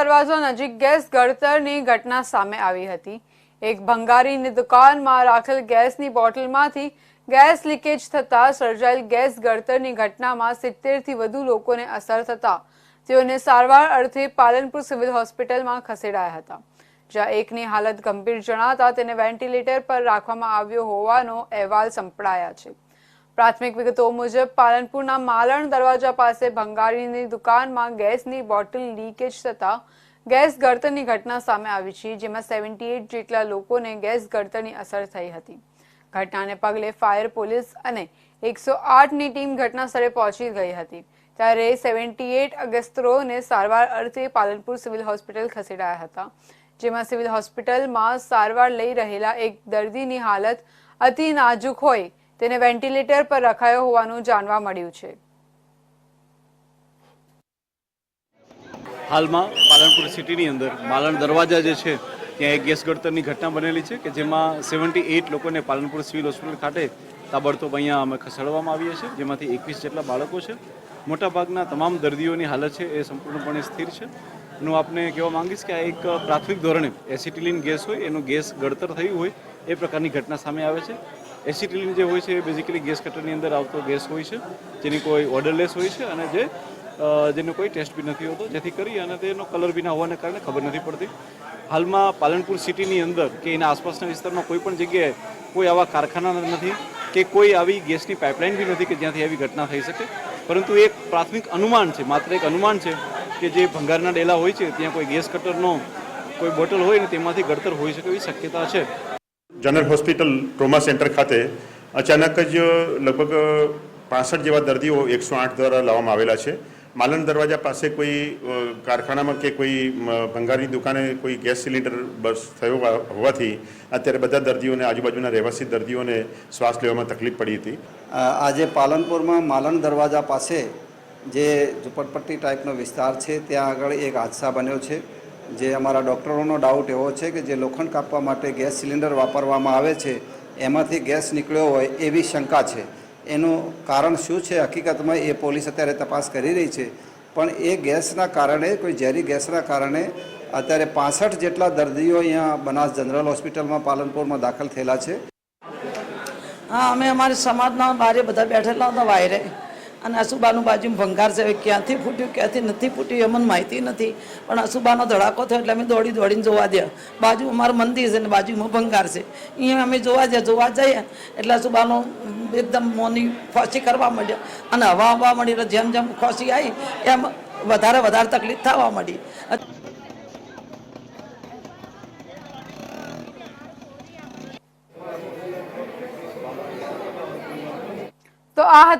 દરવાજા નજીક ગેસ ગળતરની ઘટના સામે આવી હતી. એક ભંગારીની દુકાનમાં રાખેલ ગેસની બોટલમાંથી ગેસ લીકેજ થતાં સર્જાયેલ ગેસ ગળતરની ઘટનામાં સિત્તેરથી વધુ લોકોને અસર થતા તેઓને સારવાર અર્થે પાલનપુર સિવિલ હોસ્પિટલમાં ખસેડાયા હતા. જ્યાં એકની હાલત ગંભીર જણાતા તેને વેન્ટિલેટર પર રાખવામાં આવ્યો હોવાનો અહેવાલ સંપડાયા છે. પ્રાથમિક વિગતો મુજબ, પાલનપુરના માલણ દરવાજા પાસે ભંગારીની દુકાનમાં ગેસની બોટલ લીકેજ થતા ગેસ ગળતરની ઘટના સામે આવી છે, જેમાં સેવન્ટી એટ જેટલા લોકોને ગેસ ગળતરની અસર થઈ હતી. ઘટનાને પગલે ફાયર પોલીસ અને એકસો આઠની ટીમ ઘટના સ્થળે પહોંચી ગઈ હતી. ત્યારે સેવન્ટી એટ અગસ્ત્રોને સારવાર અર્થે પાલનપુર સિવિલ હોસ્પિટલ ખસેડાયા હતા, જેમાં સિવિલ હોસ્પિટલમાં સારવાર લઈ રહેલા એક દર્દીની હાલત અતિ નાજુક હોય તેને વેન્ટિલેટર પર રખાયો હોવાનું જાણવા મળ્યું છે. હાલમાં પાલનપુર સિટીની અંદર માલણ દરવાજા જે છે, ત્યાં એક ગેસ ગળતરની ઘટના બનેલી છે કે જેમાં સેવન્ટી એઇટ લોકોને પાલનપુર સિવિલ હોસ્પિટલ ખાતે તાબડતોબ અહીંયા અમે ખસેડવામાં આવીએ છીએ, જેમાંથી એકવીસ જેટલા બાળકો છે. મોટાભાગના તમામ દર્દીઓની હાલત છે એ સંપૂર્ણપણે સ્થિર છે. હું આપને કહેવા માંગીશ કે આ એક પ્રાથમિક ધોરણે એસિટિલિન ગેસ હોય, એનું ગેસ ગળતર થયું હોય, એ પ્રકારની ઘટના સામે આવે છે. એસિટિલિન જે હોય છે એ બેઝિકલી ગેસ કટરની અંદર આવતો ગેસ હોય છે, જેની કોઈ ઓર્ડરલેસ હોય છે અને જે જેનો કોઈ ટેસ્ટ બી નથી હોતો. જેથી કરી અને તેનો કલર બી ના હોવાને કારણે ખબર નથી પડતી. હાલમાં પાલનપુર સિટીની અંદર કે એના આસપાસના વિસ્તારમાં કોઈ પણ જગ્યાએ કોઈ આવા કારખાના નથી કે કોઈ આવી ગેસની પાઇપલાઇન બી નથી કે જ્યાંથી આવી ઘટના થઈ શકે. પરંતુ એક પ્રાથમિક અનુમાન છે, માત્ર એક અનુમાન છે કે જે ભંગારના ડેલા હોય છે, ત્યાં કોઈ ગેસ કટરનો કોઈ બોટલ હોય ને તેમાંથી ગળતર હોઈ શકે એવી શક્યતા છે. જનરલ હોસ્પિટલ ટ્રોમા સેન્ટર ખાતે અચાનક જ લગભગ પાસઠ જેવા દર્દીઓ એકસો આઠ દ્વારા લાવવામાં આવેલા છે. માલન દરવાજા પાસે કોઈ કારખાનામાં કે કોઈ ભંગારની દુકાને કોઈ ગેસ સિલિન્ડર બસ થયો હોવાથી અત્યારે બધા દર્દીઓને, આજુબાજુના રહેવાસી દર્દીઓને શ્વાસ લેવામાં તકલીફ પડી હતી. આજે પાલનપુરમાં માલન દરવાજા પાસે જે ઝુંપડપટ્ટી ટાઈપનો વિસ્તાર છે, ત્યાં આગળ એક હાદસા બન્યો છે. જે અમારા ડૉક્ટરોનો ડાઉટ એવો છે કે જે લોખંડ કાપવા માટે ગેસ સિલિન્ડર વાપરવામાં આવે છે, એમાંથી ગેસ નીકળ્યો હોય એવી શંકા છે. એનું કારણ શું છે? હકીકતમાં એ પોલીસ અત્યારે તપાસ કરી રહી છે. પણ એ ગેસના કારણે, કોઈ ઝેરી ગેસના કારણે અત્યારે પાસઠ જેટલા દર્દીઓ અહીંયા બનાસ જનરલ હોસ્પિટલમાં પાલનપુરમાં દાખલ થયેલા છે. હા, અમે અમારી સમાજના બારે બધા બેઠેલા હતા વાયરે. અને અસુબાનું બાજુમાં ભંગાર છે ક્યાંથી ફૂટ્યું, ક્યાંથી નથી ફૂટ્યું એ મને માહિતી નથી. પણ અસુબાનો ધડાકો થયો એટલે અમે દોડી દોડીને જોવા દે. બાજુ અમારું મંદિર છે અને બાજુમાં ભંગાર છે. અહીંયા અમે જોવા જઈએ જોવા જઈએ, એટલે અસુબાનો એકદમ મોની ખોસી કરવા માંડ્યા. અને હવા હવા મળી એટલે જેમ જેમ ખોસી આવી, એમ વધારે વધારે તકલીફ થવા માંડી. તો આ